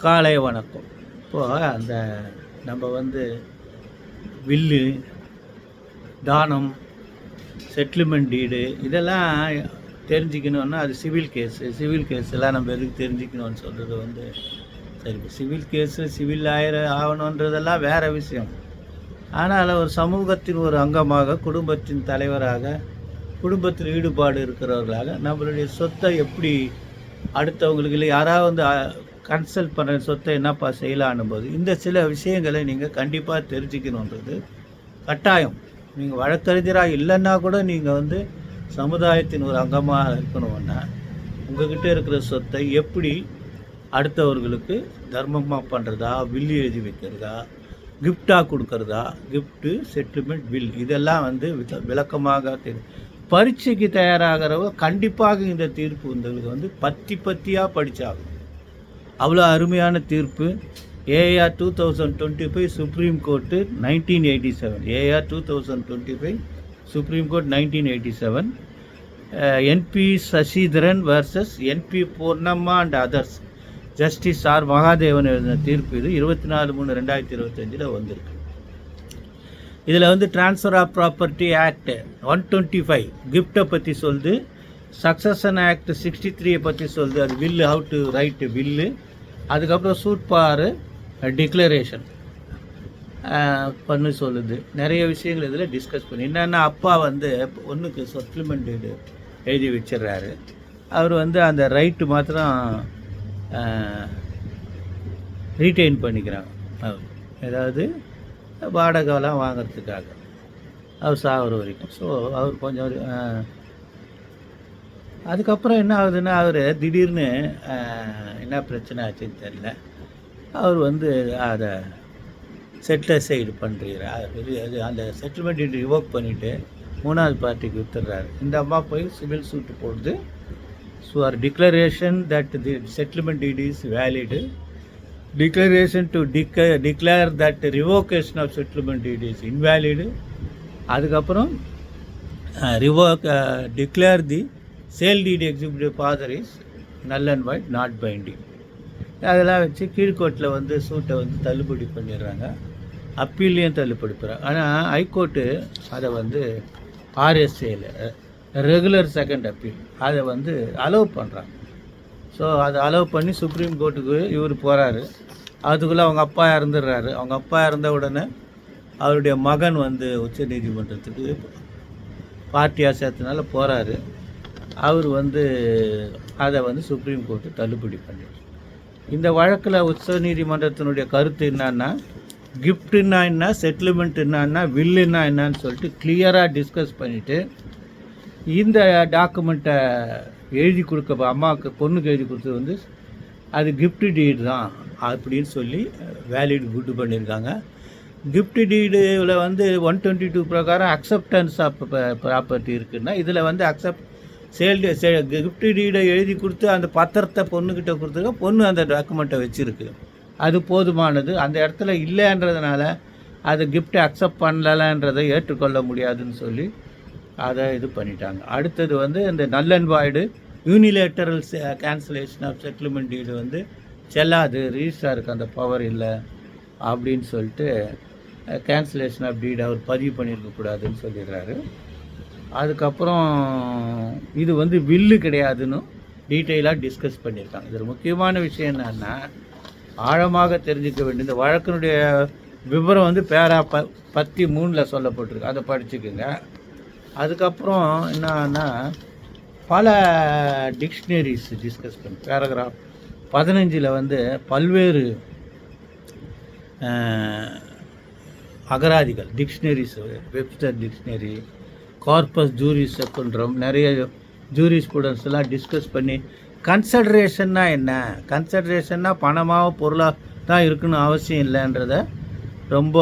காலை வணக்கம். இப்போது அந்த நம்ம வந்து வில்லு தானம் செட்டில்மெண்ட் டீடு இதெல்லாம் தெரிஞ்சுக்கணுன்னா அது சிவில் கேஸு. சிவில் கேஸ் எல்லாம் நம்ம எதுக்கு தெரிஞ்சுக்கணும்னு சொல்கிறது வந்து சரி சிவில் கேஸு சிவில் ஆயிர ஆகணுன்றதெல்லாம் வேறு விஷயம். ஆனால் ஒரு சமூகத்தின் ஒரு அங்கமாக குடும்பத்தின் தலைவராக குடும்பத்தில் ஈடுபாடு இருக்கிறவர்களாக நம்மளுடைய சொத்தை எப்படி அடுத்தவங்களுக்கு இல்லை யாராவது வந்து கன்சல்ட் பண்ணுற சொத்தை என்னப்பா செய்யலான்னு போது இந்த சில விஷயங்களை நீங்கள் கண்டிப்பாக தெரிஞ்சுக்கணுன்றது கட்டாயம். நீங்கள் வழக்கறிஞராக இல்லைன்னா கூட நீங்கள் வந்து சமுதாயத்தின் ஒரு அங்கமாக இருக்கணும்னா உங்ககிட்ட இருக்கிற சொத்தை எப்படி அடுத்தவர்களுக்கு தர்மமாக பண்ணுறதா வில்லு எழுதி வைக்கிறதா கிஃப்டாக கொடுக்கறதா கிஃப்ட்டு செட்டில்மெண்ட் பில் இதெல்லாம் வந்து வித- விளக்கமாக தெரியும் பரீட்சைக்கு தயாராகிறவங்க கண்டிப்பாக இந்த தீர்ப்பு உங்களுக்கு வந்து பத்தி பத்தியாக படித்தாகும் அவ்வளோ அருமையான தீர்ப்பு. AR two thousand twenty five supreme court nineteen eighty seven AR two thousand twenty five supreme court nineteen eighty seven NP Sasidharan versus NP Poornamma and others justice R Mahadevan எழுதின தீர்ப்பு இது. இருபத்தி நாலு மூணு ரெண்டாயிரத்தி இருபத்தஞ்சில் வந்திருக்கு. இதில் வந்து transfer of property act one twenty five கிஃப்ட்டை பற்றி சொல்லுது. சக்சஷன் ஆக்ட் சிக்ஸ்டி த்ரீயை பற்றி சொல்லுது. அது வில்லு ஹவு டு ரைட்டு வில்லு அதுக்கப்புறம் சூட் பார் டிக்ளரேஷன் பண்ணு சொல்லுது. நிறைய விஷயங்கள் இதில் டிஸ்கஸ் பண்ணி. என்னென்னா அப்பா வந்து ஒன்றுக்கு சப்ளிமெண்ட் எழுதி வச்சிடுறாரு. அவர் வந்து அந்த ரைட்டு மாத்திரம் ரீட்டைன் பண்ணிக்கிறாங்க. அவர். ஏதாவது வாடகைலாம் வாங்குறதுக்காக. அவர் சாகிற வரைக்கும். ஸோ அவர் கொஞ்சம் அதுக்கப்புறம் என்ன ஆகுதுன்னா அவர் திடீர்னு என்ன பிரச்சனை ஆச்சுன்னு தெரில அவர் வந்து அதை செட்டில் சைடு பண்ணுறாரு அது அந்த செட்டில்மெண்ட் ரிவோக் பண்ணிவிட்டு மூணாவது பார்ட்டிக்கு வித்துடுறாரு இந்த அம்மா போய் சிவில் சூட்டு போடுது. So are declaration that the settlement it is valid declaration to டிக்க declare that revocation of settlement it is invalid அதுக்கப்புறம் revoke declare the sale deed executive father is null and void not binding அதெல்லாம் வச்சு கீழ்கோர்ட்டில் வந்து சூட்டை வந்து தள்ளுபடி பண்ணிடுறாங்க. அப்பீல்லையும் தள்ளுபடி பண்ணுறாங்க. ஆனால் ஹைகோர்ட்டு அதை வந்து ஆர்எஸ்ஏல ரெகுலர் செகண்ட் அப்பீல் அதை வந்து அலோவ் பண்ணுறாங்க. ஸோ அதை அலோவ் பண்ணி சுப்ரீம் கோர்ட்டுக்கு இவர் போகிறாரு அதுக்குள்ளே அவங்க அப்பா இறந்துடுறாரு. அவங்க அப்பா இறந்த உடனே அவருடைய மகன் வந்து உச்ச நீதிமன்றத்துக்கு பார்ட்டியாக சேர்த்தனால போகிறாரு அவர் வந்து அதை வந்து சுப்ரீம் கோர்ட்டு தள்ளுபடி பண்ணிடுச்சு இந்த வழக்கில் உச்ச நீதிமன்றத்தினுடைய கருத்து என்னன்னா கிஃப்ட்னா என்ன செட்டில்மெண்ட் என்னன்னா வில்லுன்னா என்னன்னு சொல்லிட்டு கிளியராக டிஸ்கஸ் பண்ணிவிட்டு இந்த டாக்குமெண்ட்டை எழுதி கொடுக்க அம்மாவுக்கு பொண்ணுக்கு எழுதி கொடுத்தது வந்து அது கிஃப்ட் டீடு தான் அப்படின்னு சொல்லி வேலிட் குட் பண்ணியிருக்காங்க. கிஃப்ட் டீடில் வந்து ஒன் டுவெண்ட்டி டூ பிரகாரம் அக்செப்டன்ஸ் ஆஃப் ப்ராப்பர்ட்டி இருக்குன்னா இதில் வந்து அக்செப்ட் சேல் கிஃப்ட் டீடை எழுதி கொடுத்து அந்த பத்திரத்தை பொண்ணுக்கிட்ட கொடுத்துருக்க பொண்ணு அந்த டாக்குமெண்ட்டை வச்சுருக்கு. அது போதுமானது. அந்த இடத்துல இல்லைன்றதுனால அது கிஃப்ட்டை அக்செப்ட் பண்ணலன்றதை ஏற்றுக்கொள்ள முடியாதுன்னு சொல்லி அதை இது பண்ணிட்டாங்க. அடுத்தது வந்து இந்த null and void unilateral cancellation of settlement deed வந்து செல்லாது ரிஜிஸ்டாருக்கு அந்த பவர் இல்லை அப்படின்னு சொல்லிட்டு கேன்சலேஷன் ஆஃப் டீடு அவர் பதிவு பண்ணியிருக்கக்கூடாதுன்னு சொல்லிடுறாரு. அதுக்கப்புறம் இது வந்து வில்லு கிடையாதுன்னு டீட்டெயிலாக டிஸ்கஸ் பண்ணியிருக்காங்க. இதில் முக்கியமான விஷயம் என்னன்னா ஆழமாக தெரிஞ்சுக்க வேண்டிய இந்த வழக்கினுடைய விவரம் வந்து பேரா ப பத்தி மூணில் சொல்லப்பட்டிருக்கு. அதை படிச்சுக்குங்க. அதுக்கப்புறம் என்னன்னா பல டிக்ஷனரிஸ் டிஸ்கஸ் பண்ணி. பேராகிராஃப் பதினஞ்சில் வந்து பல்வேறு அகராதிகள் dictionaries Webster dictionary corpus juris செக்குன்றம் நிறைய ஜூரி ஸ்டூடெண்ட்ஸ் எல்லாம் டிஸ்கஸ் பண்ணி கன்சல்ட்ரேஷன்னா என்ன? கன்சல்ட்ரேஷன்னா பணமாக பொருளாக தான் இருக்கணும் அவசியம் இல்லைன்றத ரொம்ப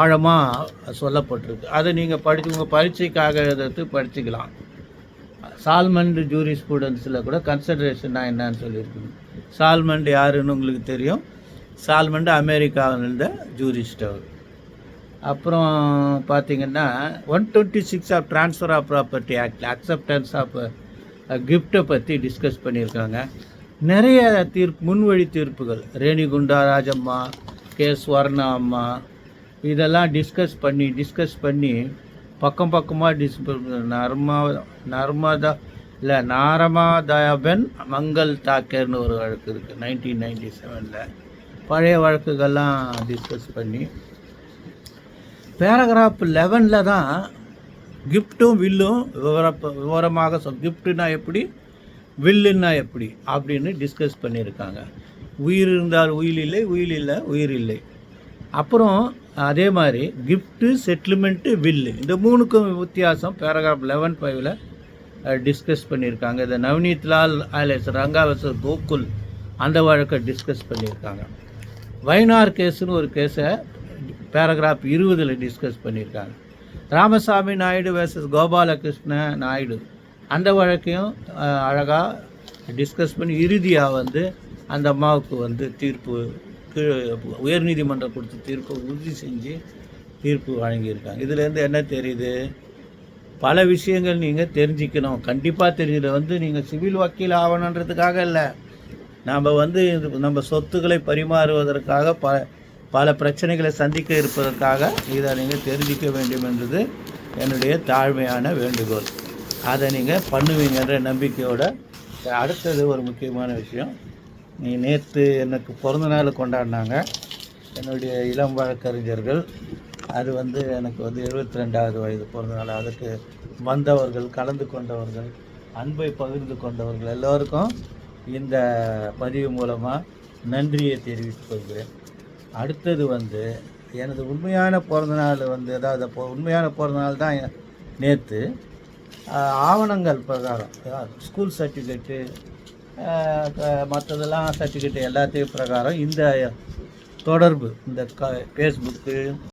ஆழமாக சொல்லப்பட்டிருக்கு. அதை நீங்கள் படித்து உங்கள் பரீட்சைக்காக எழுதுறது படிச்சுக்கலாம். சால்மண்ட் ஜூரி ஸ்டூடெண்ட்ஸில் கூட கன்சல்ட்ரேஷன்னா என்னன்னு சொல்லியிருக்கணும். சால்மண்ட் யாருன்னு உங்களுக்கு தெரியும். சால்மண்ட் அமெரிக்காவில் இருந்த ஜூரிஸ்ட் அவர். அப்புறம் பார்த்தீங்கன்னா one twenty six of transfer of property act acceptance of கிஃப்ட்டை பற்றி டிஸ்கஸ் பண்ணியிருக்காங்க. நிறைய தீர்ப்பு முன்வழி தீர்ப்புகள். ரேணிகுண்டா ராஜம்மா கே ஸ்வர்ணா அம்மா இதெல்லாம் டிஸ்கஸ் பண்ணி டிஸ்கஸ் பண்ணி பக்கம் பக்கமாக டிஸ் நர்மா நர்மதா இல்லை நாரமாதயபன் மங்கள் தாக்கர்னு ஒரு வழக்கு இருக்குது நைன்டீன் நைன்டி செவனில் பழைய வழக்குகள்லாம் டிஸ்கஸ் பண்ணி பேராகிராஃப் லெவனில் தான் கிஃப்ட்டும் வில்லும் விவர விவரமாக சொல் கிஃப்ட்டுனா எப்படி வில்லுன்னா எப்படி அப்படின்னு டிஸ்கஸ் பண்ணியிருக்காங்க. உயிர் இருந்தால் உயிர் இல்லை உயிர் இல்லை உயிர் இல்லை. அப்புறம் அதே மாதிரி கிஃப்ட்டு செட்டில்மெண்ட்டு வில்லு இந்த மூணுக்கும் வித்தியாசம் பேராகிராஃப் லெவன் ஃபைவ்ல டிஸ்கஸ் பண்ணியிருக்காங்க. இந்த நவ்னீத் லால் ஆலேஸ் ரங்காவசர் கோகுல் அந்த வழக்கை டிஸ்கஸ் பண்ணியிருக்காங்க. வைனார் கேஸுன்னு ஒரு கேஸை பேராகிராஃப் இருபதில் டிஸ்கஸ் பண்ணியிருக்காங்க. ராமசாமி நாயுடு வேர்சஸ் கோபாலகிருஷ்ண நாயுடு. அந்த வழக்கையும் அழகாக டிஸ்கஸ் பண்ணி இறுதியாக வந்து அந்த அம்மாவுக்கு வந்து தீர்ப்பு உயர்நீதிமன்றம் கொடுத்த தீர்ப்பை உறுதி செஞ்சு தீர்ப்பு வழங்கியிருக்காங்க. இதுலேருந்து என்ன தெரியுது? பல விஷயங்கள் நீங்கள் தெரிஞ்சுக்கணும். கண்டிப்பாக தெரிஞ்சது வந்து நீங்கள் சிவில் வக்கீல் ஆகணுன்றதுக்காக இல்லை. நம்ம வந்து இது நம்ம சொத்துக்களை பரிமாறுவதற்காக ப பல பிரச்சனைகளை சந்திக்க இருப்பதற்காக இதை நீங்கள் தெரிஞ்சிக்க வேண்டும் என்றது என்னுடைய தாழ்மையான வேண்டுகோள். அதை நீங்கள் பண்ணுவீங்கன்ற நம்பிக்கையோட அடுத்தது ஒரு முக்கியமான விஷயம். நீ நேற்று எனக்கு பிறந்த நாள் கொண்டாடினாங்க. என்னுடைய இளம் வழக்கறிஞர்கள். அது வந்து எனக்கு வந்து எழுபத்தி ரெண்டாவது வயது பிறந்த நாள். அதுக்கு வந்தவர்கள் கலந்து கொண்டவர்கள் அன்பை பகிர்ந்து கொண்டவர்கள் எல்லோருக்கும் இந்த பதிவு மூலமாக நன்றியை தெரிவித்துக் கொள்கிறேன். அடுத்தது வந்து எனது உண்மையான பிறந்தநாள் வந்து அதாவது இப்போ உண்மையான பிறந்தநாள் தான் நேற்று ஆவணங்கள் பிரகாரம் ஸ்கூல் சர்டிஃபிகேட்டு மற்றதெல்லாம் சர்டிஃபிகேட் எல்லாத்தையும் பிரகாரம் இந்த தொடர்பு இந்த க ஃபேஸ்புக்கு